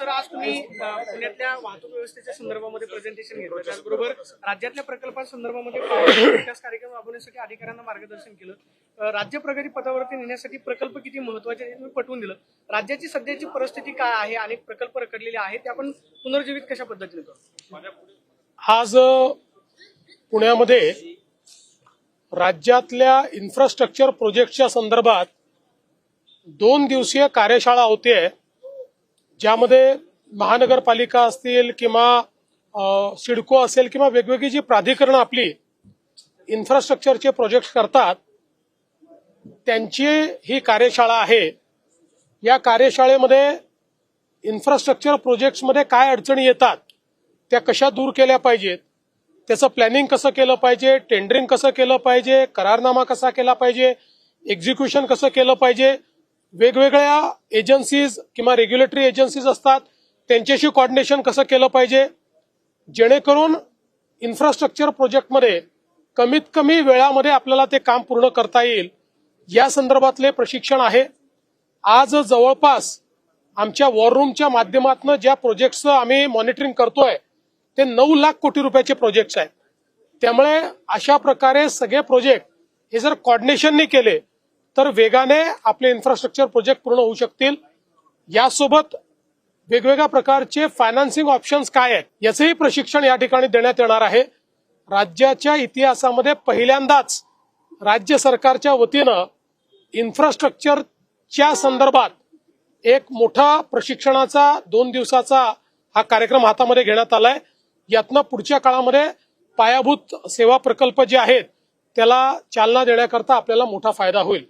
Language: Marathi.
सर आज तुम्ही पुण्यातल्या वाहतूक व्यवस्थेच्या संदर्भामध्ये प्रेझेंटेशन घेतलं. त्याचबरोबर राज्यातल्या प्रकल्पांसंदर्भामध्ये विकास कार्यक्रम राबवण्यासाठी अधिकाऱ्यांना मार्गदर्शन केलं. राज्य प्रगती पथावरती नेण्यासाठी प्रकल्प किती महत्त्वाचे हे तुम्ही पटवून दिलं. राज्याची सध्याची परिस्थिती काय आहे? अनेक प्रकल्प रखडलेले आहेत ते आपण पुनर्जीवित कशा पद्धतीने करू? आज पुण्यामध्ये राज्यातल्या इन्फ्रास्ट्रक्चर प्रोजेक्टच्या संदर्भात दोन दिवसीय कार्यशाळा होते ज्यामध्ये महानगरपालिका असतील किंवा सिडको असेल किंवा वेगवेगळी जी प्राधिकरणं आपली इन्फ्रास्ट्रक्चरचे प्रोजेक्ट करतात त्यांची ही कार्यशाळा आहे. या कार्यशाळेमध्ये इन्फ्रास्ट्रक्चर प्रोजेक्ट्समध्ये काय अडचणी येतात त्या कशा दूर केल्या पाहिजेत त्याचं प्लॅनिंग कसं केलं पाहिजे टेंडरिंग कसं केलं पाहिजे करारनामा कसा केला पाहिजे एक्झिक्युशन कसं केलं पाहिजे वेगवेगळ्या एजन्सीज किंवा रेग्युलेटरी एजन्सीज असतात. त्यांच्याशी कॉर्डिनेशन कसं केलं पाहिजे? जेणेकरून इन्फ्रास्ट्रक्चर प्रोजेक्टमध्ये कमीत कमी वेळामध्ये आपल्याला ते काम पूर्ण करता येईल. या संदर्भातले प्रशिक्षण आहे. आज जवळपास आमच्या वॉर रूमच्या माध्यमातून ज्या प्रोजेक्टचं आम्ही मॉनिटरिंग करतोय ते नऊ लाख कोटी रुपयाचे प्रोजेक्ट्स आहेत. त्यामुळे अशा प्रकारे सगळे प्रोजेक्ट हे जर कॉर्डिनेशनने केले तर वेगाने आपले इन्फ्रास्ट्रक्चर प्रोजेक्ट पूर्ण होऊ शकतील. यासोबत वेगवेगळ्या प्रकारचे फायनान्सिंग ऑप्शन्स काय आहेत याचंही प्रशिक्षण या ठिकाणी देण्यात येणार आहे. राज्याच्या इतिहासामध्ये पहिल्यांदाच राज्य सरकारच्या वतीनं इन्फ्रास्ट्रक्चरच्या संदर्भात एक मोठा प्रशिक्षणाचा दोन दिवसाचा हा कार्यक्रम हातामध्ये घेण्यात आलाय. यातनं पुढच्या काळामध्ये पायाभूत सेवा प्रकल्प जे आहेत त्याला चालना देण्याकरता आपल्याला मोठा फायदा होईल.